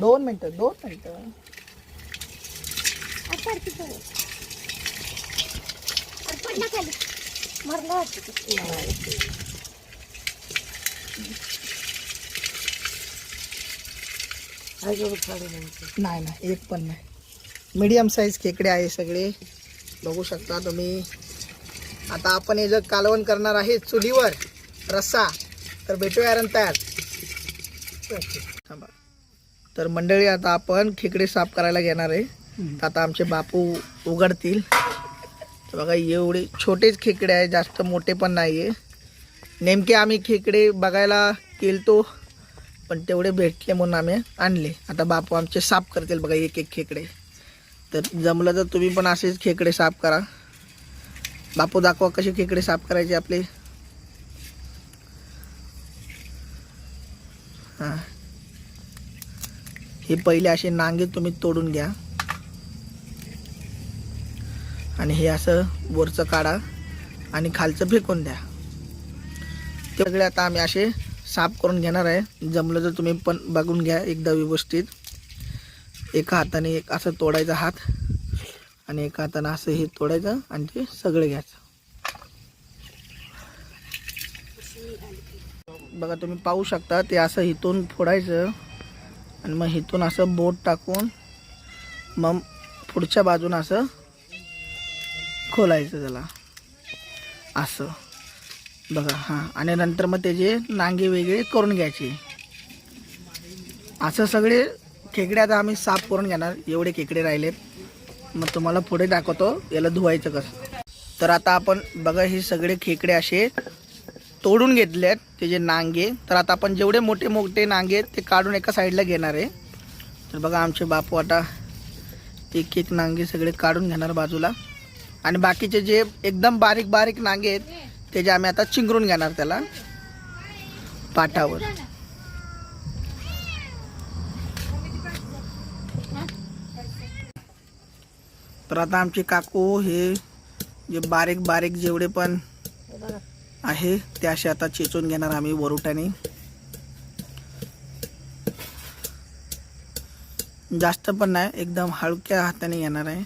दोन मिनटं दोन मिनटं. मरला नाही नाही एक पण नाही. मीडियम साईज खेकडे आहे सगळे. बघू शकता तुम्ही. आता आपण हे जर कालवण करणार आहे चुलीवर रस्सा. तर भेटूया तयार. तर मंडळी आता आपण खेकडे साफ करायला घेणार आहे. तर आता आमचे बापू उघडतील. तर बघा एवढे छोटेच खेकडे आहे जास्त मोठे पण नाही आहे नेमके आम्ही खेकडे बघायला गेलतो पण तेवढे भेटले म्हणून आम्ही आणले. आता बापू आमचे साफ करतील बघा एक एक खेकडे. तर जमलं तर तुम्ही पण असेच खेकडे साफ करा. बापू दाखवा कसे खेकडे साफ करायचे आपले. हां. हे पहिले असे नांगे तुम्ही तोडून घ्या. आणि हे असं वरचं काढा आणि खालचं फेकून द्या. ते सगळे आता आम्ही असे साफ करून घेणार आहे. जमलं तर तुम्ही पण बघून घ्या एकदा व्यवस्थित. एका हाताने एक असं तोडायचा हात आणि एका हाताने असं हे तोडायचं आणि ते सगळं घ्यायचं. बघा तुम्ही पाहू शकता ते असं इथून फोडायचं. आणि मग इथून असं बोट टाकून मग पुढच्या बाजून असं खोलायचं त्याला. असं. बघा हां. आणि नंतर मग त्याचे नांगे वेगळे करून घ्यायचे. असं सगळे खेकडे आता आम्ही साफ करून घेणार. एवढे खेकडे राहिलेत. मग तुम्हाला पुढे दाखवतो याला धुवायचं कसं. तर आता आपण बघा हे सगळे खेकडे असे तोडून घेतले आहेत त्याचे नांगे. तर आता आपण जेवढे मोठे मोठे नांगे आहेत ते काढून एका साईडला घेणार आहे. तर बघा आमचे बापू आता एक एक नांगे सगळे काढून घेणार बाजूला. आणि बाकीचे जे एकदम बारीक बारीक नांगे आहेत त्याचे आम्ही आता चिंगरून घेणार त्याला पाठावर तर आता आमचे काकू हे जे बारीक बारीक जेवढे पण आहे. ते असे आता चेचून घेणार आम्ही वरुटाने. जास्त पण नाही एकदम हलक्या हाताने येणार आहे.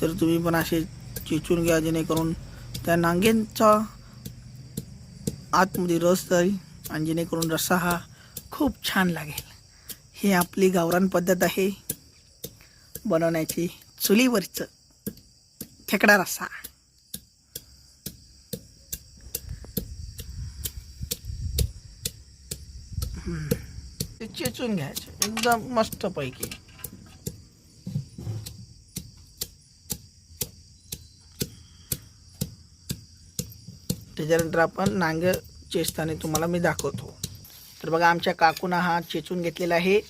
तर तुम्ही पण असे चेचून घ्या जेणेकरून त्या नांगेंचा आतमध्ये रस जाईल आणि जेणेकरून रस्सा हा खूप छान लागेल. ही आपली गावरान पद्धत आहे. बनवण्याची चुलीवरचं. खेकडा रस्सा. ते चेचून घ्यायचे एकदम मस्त पैकी त्याच्यानंतर आपण नांग चेचताना तुम्हाला मी दाखवतो. तर बघा आमच्या काकूना हा चेचून घेतलेला आहे.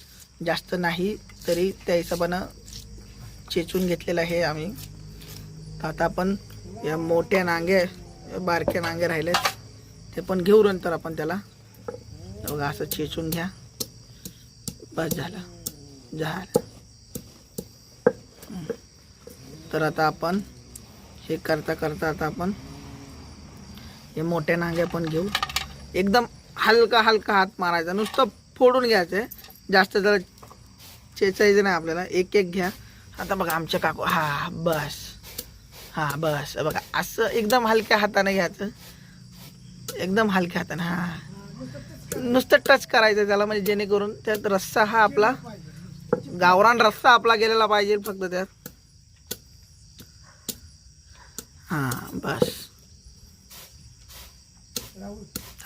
जास्त नाही तरी त्या हिशोबानं चेचून घेतलेला आहे आम्ही. तर आता आपण या मोठ्या नांगे बारक्या नांगे राहिलेत. ते पण घेऊ नंतर आपण त्याला. बघा असं चेचून घ्या. बस झालं. झालं. तर आता आपण हे करता करता आता आपण हे मोठे नांगे पण घेऊ. एकदम हलका हलका हात मारायचा. नुसतं फोडून घ्यायचं. आहे जास्त जरा चेचायचं नाही आपल्याला. एक एक घ्या. आता बघा आमच्या काकू. हा बस. हा बस. बघा असं एकदम हलक्या हाताने घ्यायचं. एकदम हलक्या हाताने हा. नुसतं टच करायचं त्याला म्हणजे जेणेकरून त्यात रस्सा हा आपला गावरान रस्सा आपला गेलेला पाहिजे फक्त त्यात. हा बस.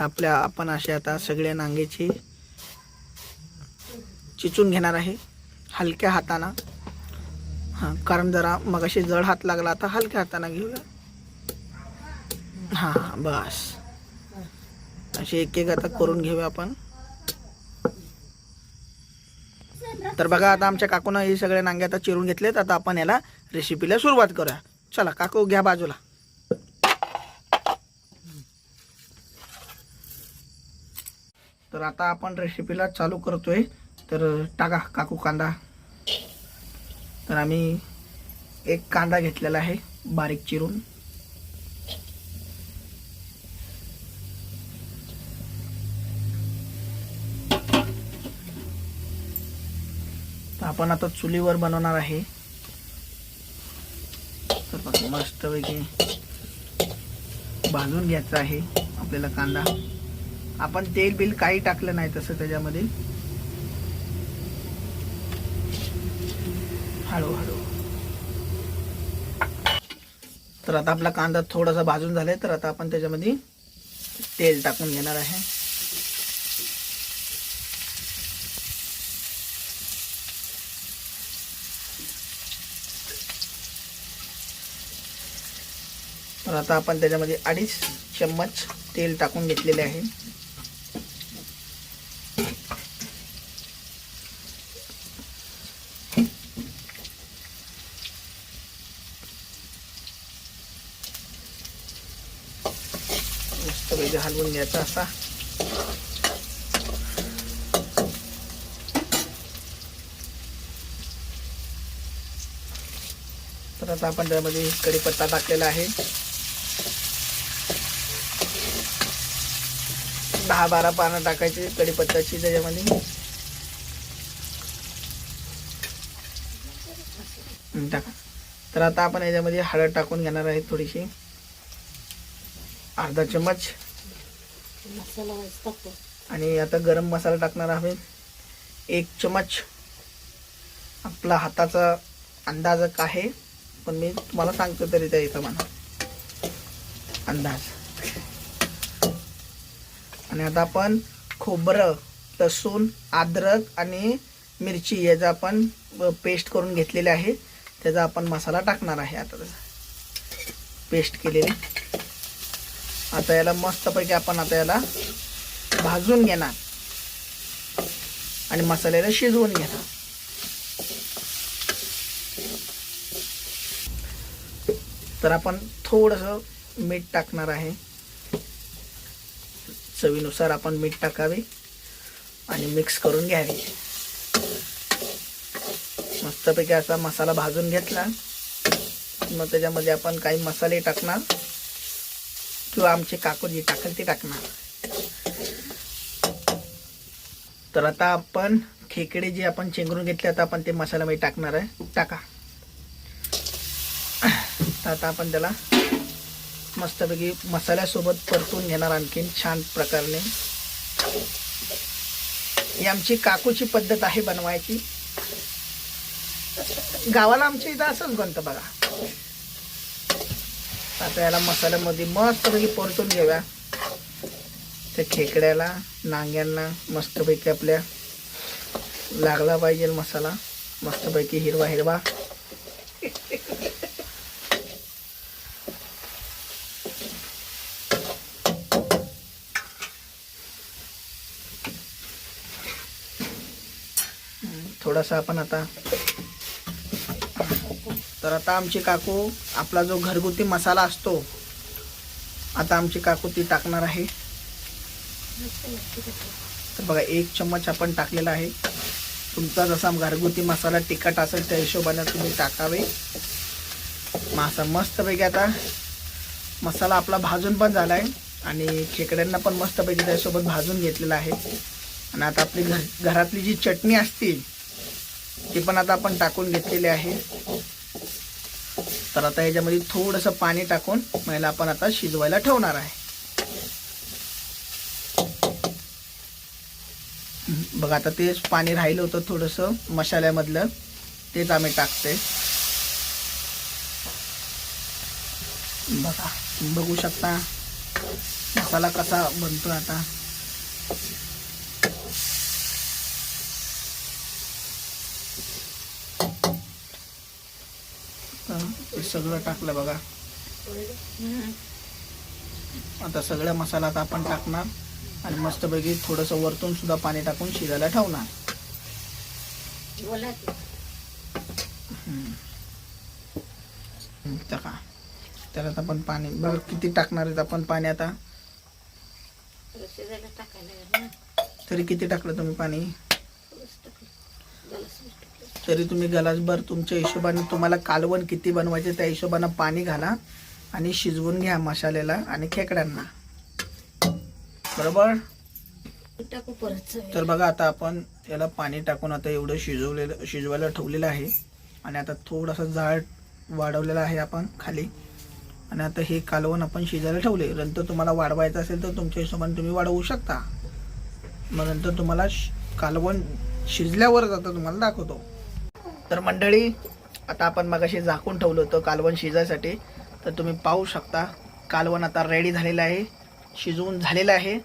आपल्या आपण असे आता सगळ्या नांगेची चिचून घेणार आहे हलक्या हातानं. हां कारण जरा मगाशी जड हात लागला आता हलक्या हाताना घेऊया. हां बस. असे एक एक आता करून घेऊया आपण. तर बघा आता आमच्या काकूनं हे सगळे नांगे आता चिरून घेतलेत. आता आपण याला रेसिपीला सुरुवात करूया. चला काकू घ्या बाजूला. तर आता आपण रेसिपीला चालू करतोय. तर टाका काकू कांदा. तर आम्ही एक कांदा घेतलेला आहे बारीक चिरून. तर आपण आता चुलीवर बनवणार आहे. तर मस्तपैकी भाजून घ्यायचा आहे आपल्याला कांदा. आपण तेल बिल काही टाकलं नाही तसं त्याच्यामध्ये. हळूहळू तर आता आपला कांदा थोडासा भाजून झालाय तर आता आपण त्याच्यामध्ये तेल टाकून घेणार आहे. तर आता आपण त्याच्यामध्ये अडीच चम्मच तेल टाकून घेतलेले आहे. मस्तपैकी हलवून घ्यायचा असा तर आता आपण त्यामध्ये कढीपत्ता टाकलेला आहे. दहा बारा पानं टाकायची कढीपत्त्याची त्याच्यामध्ये. टाका. तर आता आपण याच्यामध्ये हळद टाकून घेणार आहे थोडीशी. अर्धा चम्मच आणि आता गरम मसाला टाकणार आहे. एक चमच आपला हाताचा अंदाज आहे पण मी तुम्हाला सांगतो तरी त्या इथं म्हणा अंदाज. आणि आता आपण खोबरं लसूण अद्रक आणि मिरची याचा आपण पेस्ट करून घेतलेले आहे त्याचा आपण मसाला टाकणार आहे आता. पेस्ट केलेले. आता याला मस्तपैकी आपण आता याला भाजून घेणार. आणि मसाल्याला शिजवून घेणार. तर आपण थोडस मीठ टाकणार आहे. चवीनुसार आपण मीठ टाकावे आणि मिक्स करून घ्यावे. मस्तपैकी असा मसाला भाजून घेतला. मग त्याच्यामध्ये आपण काही मसाले टाकणार. किंवा आमचे काकू जे टाकल ते टाकणार. तर आता आपण खेकडे जे आपण चेंगरून घेतले आता आपण ते मसाल्यामध्ये टाकणार आहे. टाका. तर आता आपण त्याला मस्तपैकी मसाल्यासोबत परतून घेणार आणखीन छान प्रकारे ही आमची काकूची पद्धत आहे बनवायची. गावाला आमच्या इथं असंच बनतं बघा. आता याला मसाल्यामध्ये मस्तपैकी परतून घेऊया. त्या खेकड्याला नांग्यांना मस्तपैकी आपल्या लागला पाहिजे मसाला. मस्तपैकी हिरवा हिरवा. थोडासा आपण आता तर आता आमची काकू आपला जो घरगुती मसाला असतो आता आमची काकू ती टाकणार आहे. तर बघा एक चम्मच आपण टाकलेला आहे. तुमचा जसा घरगुती मसाला तिखट असेल त्या हिशोबाने तुम्ही टाकावे. मासा मस्तपैकी आता मसाला आपला भाजून पण झाला आहे आणि खेकड्यांना पण मस्तपैकी त्यासोबत भाजून घेतलेला आहे. आणि आता आपली घर घरातली जी चटणी असते ती पण आता आपण टाकून घेतलेली आहे. तर आता याच्यामध्ये थोडंसं पाणी टाकून महिला आपण आता शिजवायला ठेवणार आहे. बघा आता तेच पाणी राहिलं होतं थोडंसं मसाल्यामधलं. तेच आम्ही टाकते. बघा बघू शकता मसाला कसा बनतो आता तर हे सगळं टाकलं बघा. आता सगळ्या मसाला आता आपण टाकणार आणि मस्तपैकी थोडंसं वरतून सुद्धा पाणी टाकून शिजायला ठेवणार. बोला त्याला आपण पाणी बघ किती टाकणार आहेत आपण पाणी आता? तरी किती टाकलं तुम्ही पाणी थोडंसं टाकलं. जरासं टाकलं. तरी तुम्ही गलासभर तुमच्या हिशोबाने तुम्हाला कालवण किती बनवायचे त्या हिशोबानं पाणी घाला आणि शिजवून घ्या मसाल्याला आणि खेकड्यांना. बरोबर. तर बघा आता आपण याला पाणी टाकून आता एवढं शिजवलेलं शिजवायला ठेवलेलं आहे. आणि आता थोडंसं जाळ वाढवलेलं आहे आपण खाली. आणि आता हे कालवण आपण शिजायला ठेवले. नंतर तुम्हाला वाढवायचं असेल तर तुमच्या हिशोबाने तुम्ही वाढवू शकता. मग नंतर तुम्हाला कालवण शिजल्यावरच आता तुम्हाला दाखवतो. तर मंडळी आता आपण मगाशी झाकून ठेवलं होतं कालवण शिजायसाठी. तर तुम्ही पाहू शकता कालवण आता रेडी झालेलं आहे. शिजवून झालेलं आहे.